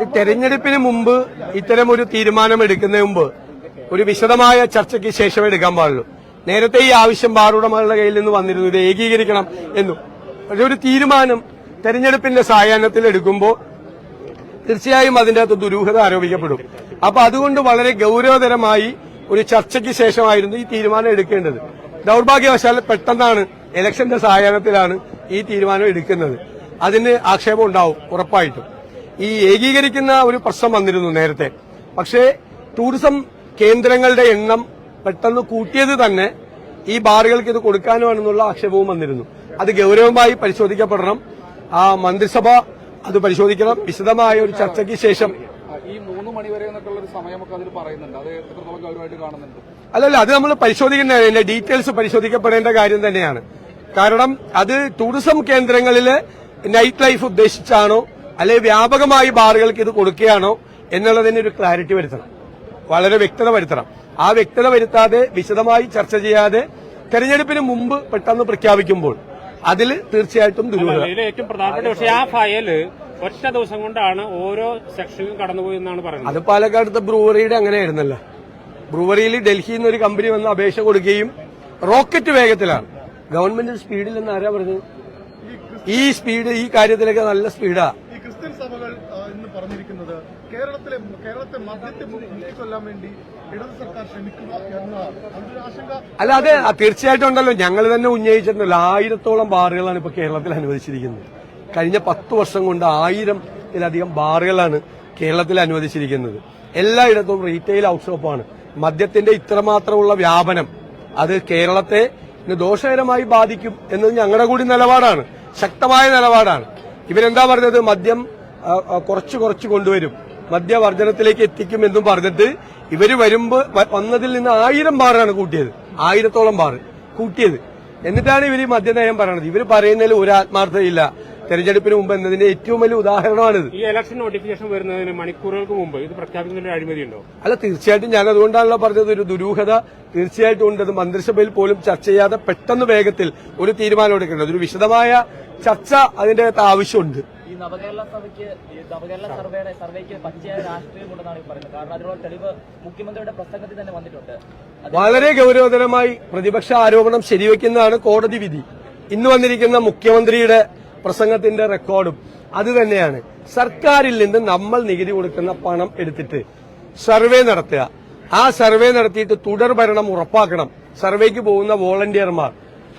തെരഞ്ഞെടുപ്പിന് മുമ്പ് ഇത്തരം ഒരു തീരുമാനം എടുക്കുന്നതിന് മുമ്പ് ഒരു വിശദമായ ചർച്ചയ്ക്ക് ശേഷം എടുക്കാൻ പാടുള്ളൂ. നേരത്തെ ഈ ആവശ്യം ബാറുടമകളുടെ കയ്യിൽ നിന്ന് വന്നിരുന്നു. ഇത് ഏകീകരിക്കണം എന്നും. പക്ഷെ ഒരു തീരുമാനം തെരഞ്ഞെടുപ്പിന്റെ സായാഹ്നത്തിൽ എടുക്കുമ്പോൾ തീർച്ചയായും അതിന്റെ അകത്ത് ദുരൂഹത ആരോപിക്കപ്പെടും. അപ്പൊ അതുകൊണ്ട് വളരെ ഗൗരവതരമായി ഒരു ചർച്ചയ്ക്ക് ശേഷമായിരുന്നു ഈ തീരുമാനം എടുക്കേണ്ടത്. ദൗർഭാഗ്യവശാൽ പെട്ടെന്നാണ് ഇലക്ഷന്റെ സായാഹ്നത്തിലാണ് ഈ തീരുമാനം എടുക്കുന്നത്. അതിന് ആക്ഷേപം ഉണ്ടാവും ഉറപ്പായിട്ടും. ഈ ഏകീകരിക്കുന്ന ഒരു പ്രശ്നം വന്നിരുന്നു നേരത്തെ. പക്ഷേ ടൂറിസം കേന്ദ്രങ്ങളുടെ എണ്ണം പെട്ടെന്ന് കൂട്ടിയത് തന്നെ ഈ ബാറുകൾക്ക് ഇത് കൊടുക്കാനുമാണെന്നുള്ള ആക്ഷേപവും വന്നിരുന്നു. അത് ഗൗരവമായി പരിശോധിക്കപ്പെടണം. ആ മന്ത്രിസഭ അത് പരിശോധിക്കണം. വിശദമായ ഒരു ചർച്ചയ്ക്ക് ശേഷം. ഈ മൂന്ന് മണി വരെ എന്നൊക്കെയുള്ള ഒരു സമയമൊക്കെ അതിൽ പറയുന്നുണ്ട്. അത് എത്രത്തോളം ഗൗരവമായിട്ട് കാണുന്നുണ്ട്? അല്ലല്ല അത് നമ്മൾ പരിശോധിക്കുന്ന അതിന്റെ ഡീറ്റെയിൽസ് പരിശോധിക്കപ്പെടേണ്ട കാര്യം തന്നെയാണ്. കാരണം അത് ടൂറിസം കേന്ദ്രങ്ങളിലെ നൈറ്റ് ലൈഫ് ഉദ്ദേശിച്ചാണോ അല്ലെ വ്യാപകമായി ബാറുകൾക്ക് ഇത് കൊടുക്കുകയാണോ എന്നുള്ളതിന് ഒരു ക്ലാരിറ്റി വരുത്തണം. വളരെ വ്യക്തത വരുത്തണം. ആ വ്യക്തത വരുത്താതെ വിശദമായി ചർച്ച ചെയ്യാതെ തെരഞ്ഞെടുപ്പിന് മുമ്പ് പെട്ടെന്ന് പ്രഖ്യാപിക്കുമ്പോൾ അതിൽ തീർച്ചയായിട്ടും ഏറ്റവും പ്രധാനപ്പെട്ട ആ ഫയൽ ഒറ്റ ദിവസം കൊണ്ടാണ് ഓരോ സെക്ഷനും കടന്നുപോയി എന്നാണ് പറയുന്നത്. അത് പാലക്കാടത്തെ ബ്രൂവറിയുടെ അങ്ങനെയായിരുന്നല്ലോ. ബ്രൂവറിയിൽ ഡൽഹിയിൽ നിന്നൊരു ഒരു കമ്പനി വന്ന് അപേക്ഷ കൊടുക്കുകയും റോക്കറ്റ് വേഗത്തിലാണ്. ഗവൺമെന്റ് സ്പീഡിൽ എന്ന് ആരാ പറഞ്ഞത്? ഈ സ്പീഡ് ഈ കാര്യത്തിലൊക്കെ നല്ല സ്പീഡാ ഈ ക്രിസ്ത്യൻ സഭകൾ ആ, ഇന്ന് പറഞ്ഞിരിക്കുന്നത് കേരളത്തിലെ കേരളത്തെ മദ്യത്തെ കൊല്ലാൻ വേണ്ടി ഇടത് സർക്കാർ ശ്രമിക്കുക ആശങ്ക. അല്ല അതെ തീർച്ചയായിട്ടും ഉണ്ടല്ലോ. ഞങ്ങൾ തന്നെ ഉന്നയിച്ചിട്ടുണ്ടല്ലോ. ആയിരത്തോളം ബാറുകളാണ് ഇപ്പൊ കേരളത്തിൽ അനുവദിച്ചിരിക്കുന്നത്. കഴിഞ്ഞ പത്ത് വർഷം കൊണ്ട് ആയിരത്തിലധികം ബാറുകളാണ് കേരളത്തിൽ അനുവദിച്ചിരിക്കുന്നത്. എല്ലായിടത്തും റീറ്റെയിൽ ഔട്ട്ഷോപ്പാണ് മദ്യത്തിന്റെ ഇത്രമാത്രമുള്ള വ്യാപനം അത് കേരളത്തെ ദോഷകരമായി ബാധിക്കും എന്നത് ഞങ്ങളുടെ കൂടി നിലപാടാണ്. ശക്തമായ നിലപാടാണ്. ഇവരെന്താ പറഞ്ഞത്? മദ്യം കുറച്ച് കുറച്ച് കൊണ്ടുവരും. മദ്യവർജനത്തിലേക്ക് എത്തിക്കും എന്നും പറഞ്ഞിട്ട് ഇവർ വരുമ്പോ വന്നതിൽ നിന്ന് ആയിരം ബാറാണ് കൂട്ടിയത്. ആയിരത്തോളം ബാർ കൂട്ടിയത്. എന്നിട്ടാണ് ഇവർ ഈ മദ്യനയം പറയണത്. ഇവർ പറയുന്നതിൽ ഒരു ആത്മാർത്ഥതയില്ല. തെരഞ്ഞെടുപ്പിന് മുമ്പ് എന്നതിന്റെ ഏറ്റവും വലിയ ഉദാഹരണമാണിത്. ഈ ഇലക്ഷൻ നോട്ടിഫിക്കേഷൻ വരുന്നതിന് മണിക്കൂറുകൾക്ക് മുമ്പ് ഇത് അഴിമതി അഴിമതിയുണ്ടോ? അല്ല തീർച്ചയായിട്ടും ഞാൻ അതുകൊണ്ടാണല്ലോ പറഞ്ഞത്. ഒരു ദുരൂഹത തീർച്ചയായിട്ടും ഉണ്ട്. അത് മന്ത്രിസഭയിൽ പോലും ചർച്ച ചെയ്യാതെ പെട്ടെന്ന് വേഗത്തിൽ ഒരു തീരുമാനം എടുക്കേണ്ടത്. ഒരു വിശദമായ ചർച്ച അതിന്റെ അകത്ത് ആവശ്യമുണ്ട്. ഈ നവകേരള സഭയ്ക്ക് നവകേരള സർവേയുടെ സർവേക്ക് പച്ചയായ രാഷ്ട്രീയം കൊണ്ടെന്നാണ് ഈ പറയുന്നത്. കാരണം അതിനുള്ള തെളിവ് മുഖ്യമന്ത്രിയുടെ പ്രസംഗത്തിൽ തന്നെ വന്നിട്ടുണ്ട്. വളരെ ഗൗരവതരമായി പ്രതിപക്ഷ ആരോപണം ശരിവെക്കുന്നതാണ് കോടതി വിധി. ഇന്ന് വന്നിരിക്കുന്ന മുഖ്യമന്ത്രിയുടെ പ്രസംഗത്തിന്റെ റെക്കോർഡും അത് തന്നെയാണ്. സർക്കാരിൽ നിന്ന് നമ്മൾ നികുതി കൊടുക്കുന്ന പണം എടുത്തിട്ട് സർവേ നടത്തുക. ആ സർവേ നടത്തിയിട്ട് തുടർ ഭരണം ഉറപ്പാക്കണം. സർവേക്ക് പോകുന്ന വോളണ്ടിയർമാർ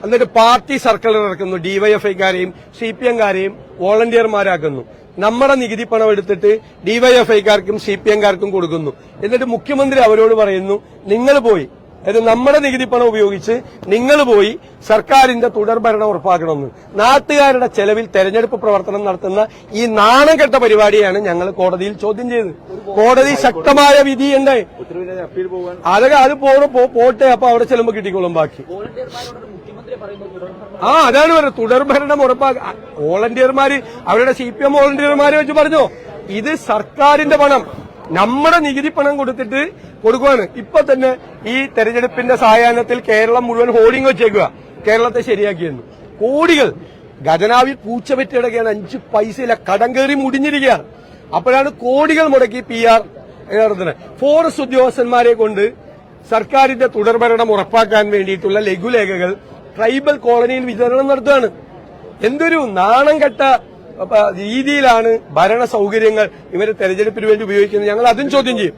എന്നിട്ട് പാർട്ടി സർക്കിൾ ഇറക്കുന്നു ഡിവൈഎഫ്ഐക്കാരെയും സി പി എംകാരെയും വോളണ്ടിയർമാരാക്കുന്നു. നമ്മുടെ നികുതി പണം എടുത്തിട്ട് ഡിവൈഎഫ്ഐക്കാർക്കും സി പി എംകാർക്കും കൊടുക്കുന്നു. എന്നിട്ട് മുഖ്യമന്ത്രി അവരോട് പറയുന്നു നിങ്ങൾ പോയി. അതായത് നമ്മുടെ നികുതി പണം ഉപയോഗിച്ച് നിങ്ങൾ പോയി സർക്കാരിന്റെ തുടർഭരണം ഉറപ്പാക്കണമെന്ന്. നാട്ടുകാരുടെ ചെലവിൽ തെരഞ്ഞെടുപ്പ് പ്രവർത്തനം നടത്തുന്ന ഈ നാണം കെട്ട പരിപാടിയാണ് ഞങ്ങൾ കോടതിയിൽ ചോദ്യം ചെയ്തത്. കോടതി ശക്തമായ വിധി വിധിയുണ്ട് അതൊക്കെ അത് പോട്ടെ അപ്പൊ അവിടെ ചെല്ലുമ്പോ കിട്ടിക്കോളും ബാക്കി. ആ അതാണ് പറഞ്ഞത്. തുടർഭരണം ഉറപ്പാക്ക വോളണ്ടിയർമാര് അവരുടെ സി പി എം വോളണ്ടിയർമാരെ വെച്ച് പറഞ്ഞു. ഇത് സർക്കാരിന്റെ പണം. നമ്മുടെ നികുതി പണം കൊടുത്തിട്ട് കൊടുക്കുവാണ്. ഇപ്പൊ തന്നെ ഈ തെരഞ്ഞെടുപ്പിന്റെ സഹായത്തിൽ കേരളം മുഴുവൻ ഹോർഡിംഗ് വെച്ചേക്കുക കേരളത്തെ ശരിയാക്കിയെന്ന്. കോടികൾ. ഖജനാവിൽ പൂച്ച പറ്റിയിടക്കുകയാണ് അഞ്ച് പൈസയില്ല കടം കയറി മുടിഞ്ഞിരിക്കുകയാണ്. അപ്പോഴാണ് കോടികൾ മുടക്കി പി ആർ നടത്തുന്നത്. ഫോറസ്റ്റ് ഉദ്യോഗസ്ഥന്മാരെ കൊണ്ട് സർക്കാരിന്റെ തുടർഭരണം ഉറപ്പാക്കാൻ വേണ്ടിയിട്ടുള്ള ലഘുലേഖകൾ ട്രൈബൽ കോളനിയിൽ വിതരണം നടത്തുകയാണ്. എന്തൊരു നാണം കെട്ട രീതിയിലാണ് ഭരണ സൗകര്യങ്ങൾ ഇവരെ തെരഞ്ഞെടുപ്പിന് വേണ്ടി ഉപയോഗിക്കുന്നത്. ഞങ്ങൾ അതും ചോദ്യം ചെയ്യും.